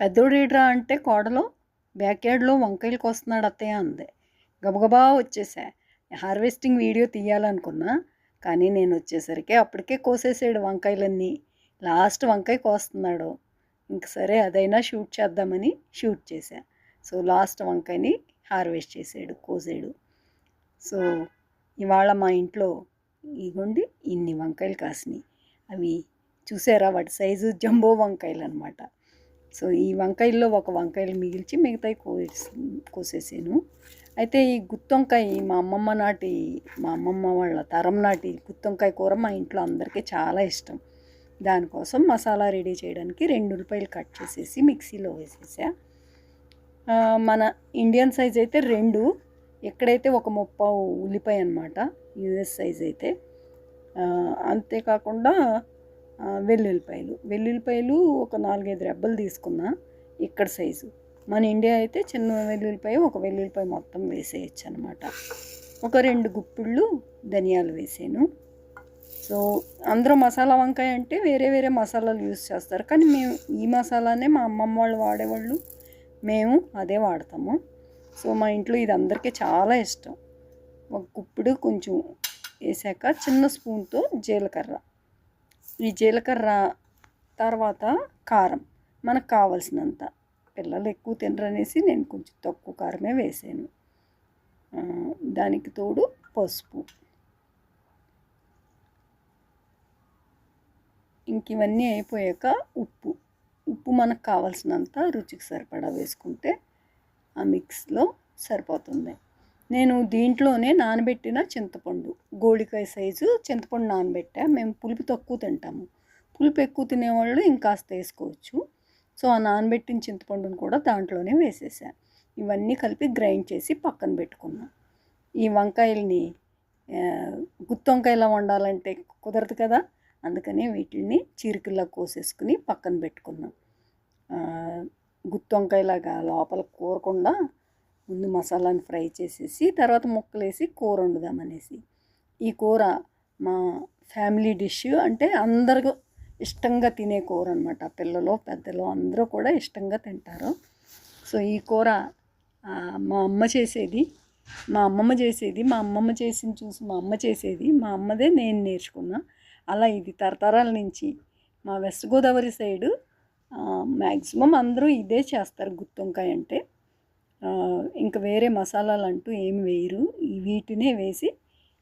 పెద్దోడేడ్రా అంటే కోడలో బ్యాక్ యార్డ్లో వంకాయలు కోస్తున్నాడు అత్తయ్య అంది. గబగబా వచ్చేసా హార్వెస్టింగ్ వీడియో తీయాలనుకున్నా కానీ నేను వచ్చేసరికి అప్పటికే కోసేసాడు వంకాయలన్నీ. లాస్ట్ వంకాయ కోస్తున్నాడు. ఇంక సరే అదైనా షూట్ చేద్దామని షూట్ చేశా. సో లాస్ట్ వంకాయని హార్వెస్ట్ చేసాడు కోసాడు. సో ఇవాళ మా ఇంట్లో ఇగోండి ఇన్ని వంకాయలు కాసినాయి. అవి చూసారా? వాటి సైజు జంబో వంకాయలు అనమాట సో ఈ వంకాయల్లో ఒక వంకాయలు మిగిల్చి మిగతాయి కోసి కోసేసాను. అయితే ఈ గుత్తొంకాయ మా అమ్మమ్మ నాటి మా అమ్మమ్మ వాళ్ళ తరం నాటి గుత్తొంకాయ కూర మా ఇంట్లో అందరికీ చాలా ఇష్టం. దానికోసం మసాలా రెడీ చేయడానికి రెండు ఉల్లిపాయలు కట్ చేసేసి మిక్సీలో వేసేసా. మన ఇండియన్ సైజ్ అయితే రెండు ఎక్కడైతే ఒక ముప్పావు ఉల్లిపాయ అనమాట యూఎస్ సైజ్ అయితే. అంతేకాకుండా వెల్లుల్లిపాయలు. వెల్లుల్లిపాయలు ఒక నాలుగైదు రెబ్బలు తీసుకున్నా ఇక్కడ సైజు. మన ఇండియా అయితే చిన్న వెల్లుల్లిపాయ ఒక వెల్లుల్లిపాయ మొత్తం వేసేయచ్చు అనమాట ఒక రెండు గుప్పిళ్ళు ధనియాలు వేసాను. సో అందరూ మసాలా వంకాయ అంటే వేరే వేరే మసాలాలు యూస్ చేస్తారు. కానీ మేము ఈ మసాలానే మా అమ్మమ్మ వాళ్ళు వాడేవాళ్ళు. మేము అదే వాడతాము. సో మా ఇంట్లో ఇది అందరికీ చాలా ఇష్టం. ఒక గుప్పుడు కొంచెం వేసాక చిన్న స్పూన్తో జీలకర్ర. ఈ జీలకర్ర తర్వాత కారం. మనకు కావలసినంత. పిల్లలు ఎక్కువ తినరనేసి నేను కొంచెం తక్కువ కారమే వేసాను. దానికి తోడు పసుపు. ఇంక ఇవన్నీ అయిపోయాక ఉప్పు. ఉప్పు మనకు కావాల్సినంత రుచికి సరిపడా వేసుకుంటే ఆ మిక్స్లో సరిపోతుంది. నేను దీంట్లోనే నానబెట్టిన చింతపండు. గోడికాయ సైజు చింతపండు నానబెట్టా. మేము పులుపు తక్కువ తింటాము. పులుపు ఎక్కువ తినేవాళ్ళు ఇంకాస్త వేసుకోవచ్చు. సో ఆ నానబెట్టిన చింతపండును కూడా దాంట్లోనే వేసేసా. ఇవన్నీ కలిపి గ్రైండ్ చేసి పక్కన పెట్టుకున్నాం. ఈ వంకాయల్ని గుత్తి వంకాయలా వండాలంటే కుదరదు కదా? అందుకనే వీటిని చీరికల్లా కోసేసుకుని పక్కన పెట్టుకున్నాం. గుత్తి వంకాయలాగా లోపల కూరకుండా ముందు మసాలాని ఫ్రై చేసేసి తర్వాత ముక్కలు వేసి కూర వండుదామనేసి. ఈ కూర మా ఫ్యామిలీ డిష్ అంటే అందరూ ఇష్టంగా తినే కూర అనమాట పిల్లలు పెద్దలు అందరూ కూడా ఇష్టంగా తింటారు. సో ఈ కూర మా అమ్మ చేసేది. మా అమ్మమ్మ చేసేది. మా అమ్మమ్మ చేసింది చూసి మా అమ్మ చేసేది. మా అమ్మదే నేను నేర్చుకున్నా. అలా ఇది తరతరాల నుంచి మా వెస్ట్ గోదావరి సైడు మ్యాక్సిమం అందరూ ఇదే చేస్తారు గుత్తొంకాయ అంటే. ఇంకా వేరే మసాలాలు అంటూ ఏమి వేయరు. వీటినే వేసి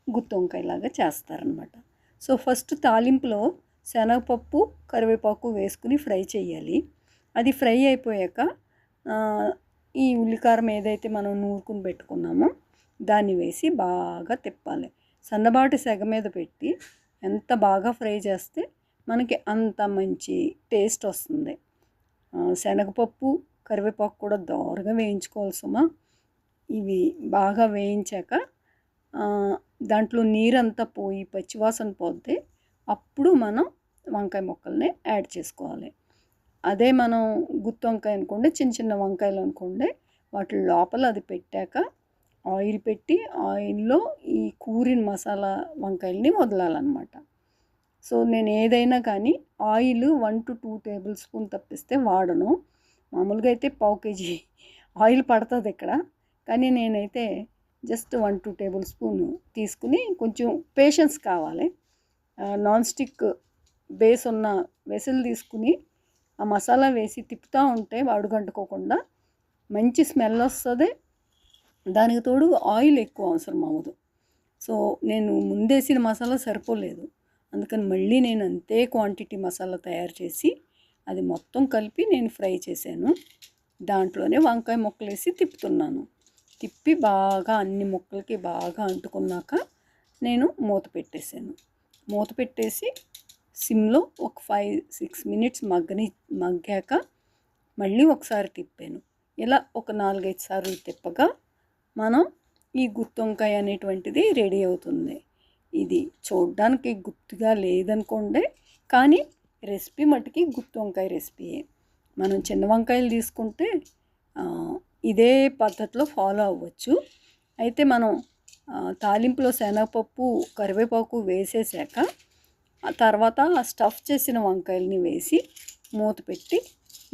గుత్తొంకాయలాగా చేస్తారనమాట సో ఫస్ట్ తాలింపులో శనగపప్పు కరివేపాకు వేసుకుని ఫ్రై చేయాలి. అది ఫ్రై అయిపోయాక ఈ ఉల్లికారం ఏదైతే మనం నూరుకుని పెట్టుకున్నామో దాన్ని వేసి బాగా తిప్పాలి. సన్నబాటి సెగ మీద పెట్టి ఎంత బాగా ఫ్రై చేస్తే మనకి అంత మంచి టేస్ట్ వస్తుంది. శనగపప్పు కరివేపాకు కూడా దోరగా వేయించుకోవాలి సుమా. ఇవి బాగా వేయించాక దాంట్లో నీరంతా పోయి పచ్చివాసన పోతే అప్పుడు మనం వంకాయ ముక్కల్ని యాడ్ చేసుకోవాలి. అదే మనం గుత్తి వంకాయ అనుకోండి చిన్న చిన్న వంకాయలు అనుకోండి వాటి లోపల అది పెట్టాక ఆయిల్ పెట్టి ఆయిల్లో ఈ కూరిన మసాలా వంకాయల్ని వదలాలన్నమాట. సో నేను ఏదైనా కానీ oil one to two tablespoon తప్పిస్తే వాడను. మామూలుగా అయితే పావు కేజీ ఆయిల్ పడుతుంది ఇక్కడ. కానీ నేనైతే just one two table spoon తీసుకుని కొంచెం పేషెన్స్ కావాలి. నాన్ స్టిక్ బేస్ ఉన్న వెసలు తీసుకుని ఆ మసాలా వేసి తిప్పుతూ ఉంటే అడుగంటుకోకుండా మంచి స్మెల్ వస్తుంది. దానికి తోడు ఆయిల్ ఎక్కువ అవసరం అవ్వదు సో నేను ముందేసిన మసాలా సరిపోలేదు. అందుకని మళ్ళీ నేను అంతే క్వాంటిటీ మసాలా తయారు చేసి అది మొత్తం కలిపి నేను ఫ్రై చేశాను. దాంట్లోనే వంకాయ ముక్కలు వేసి తిప్పుతున్నాను. తిప్పి బాగా అన్ని ముక్కలకి బాగా అంటుకున్నాక నేను మూత పెట్టేశాను. మూత పెట్టేసి సిమ్లో ఒక ఫైవ్ సిక్స్ మినిట్స్ మగ్గని మగ్గాక మళ్ళీ ఒకసారి తిప్పాను. ఇలా ఒక నాలుగైదు సార్లు తిప్పగా మనం ఈ గుత్తొంకాయ అనేటువంటిది రెడీ అవుతుంది. ఇది చూడడానికి గుర్తుగా లేదనుకోండి కానీ రెసిపీ మటుకి గుత్తి వంకాయ రెసిపీయే మనం చిన్న వంకాయలు తీసుకుంటే ఇదే పద్ధతిలో ఫాలో అవ్వచ్చు. అయితే మనం తాలింపులో శనగపప్పు కరివేపాకు వేసేసాక ఆ తర్వాత ఆ స్టఫ్ చేసిన వంకాయలని వేసి మూత పెట్టి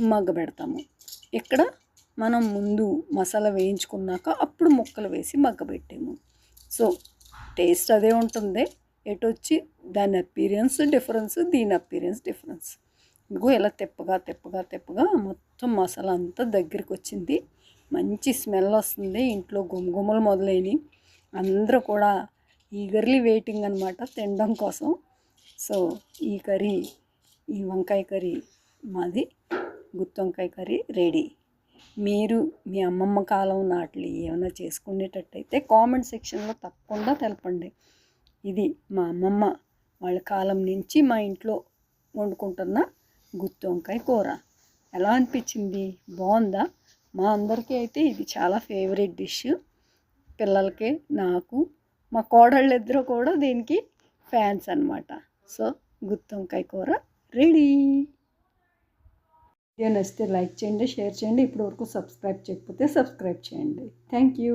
మగ్గబెడతాము ఇక్కడ మనం ముందు మసాలా వేయించుకున్నాక అప్పుడు ముక్కలు వేసి మగ్గబెట్టాము సో టేస్ట్ అదే ఉంటుంది. ఎటు వచ్చి దాని అపీరియన్స్ డిఫరెన్స్ దీని అపీరియన్స్ డిఫరెన్స్ ఇదిగో ఇలా తెప్పగా తెప్పగా తెప్పగా మొత్తం మసాలా అంతా దగ్గరికి వచ్చింది మంచి స్మెల్ వస్తుంది ఇంట్లో గుమగుమలు మొదలైనవి. అందరూ కూడా ఈగర్లీ వెయిటింగ్ అనమాట తినడం కోసం. సో ఈ కర్రీ ఈ వంకాయ కర్రీ మాది. గుత్తి వంకాయ కర్రీ రెడీ మీరు మీ అమ్మమ్మ కాలం నాట్లు ఏమైనా చేసుకునేటట్టయితే కామెంట్ సెక్షన్లో తప్పకుండా తెలపండి. ఇది మా అమ్మమ్మ వాళ్ళ కాలం నుంచి మా ఇంట్లో వండుకుంటున్న గుత్తి వంకాయ కూర. ఎలా అనిపించింది? బాగుందా? మా అందరికీ అయితే ఇది చాలా ఫేవరెట్ డిష్ పిల్లలకి నాకు మా కోడళ్ళిద్దరూ కూడా దీనికి ఫ్యాన్స్ అన్నమాట. సో గుత్తి వంకాయ కూర రెడీ వీడియో నచ్చితే లైక్ చేయండి షేర్ చేయండి. ఇప్పటి వరకు సబ్స్క్రైబ్ చేయకపోతే సబ్స్క్రైబ్ చేయండి. Thank you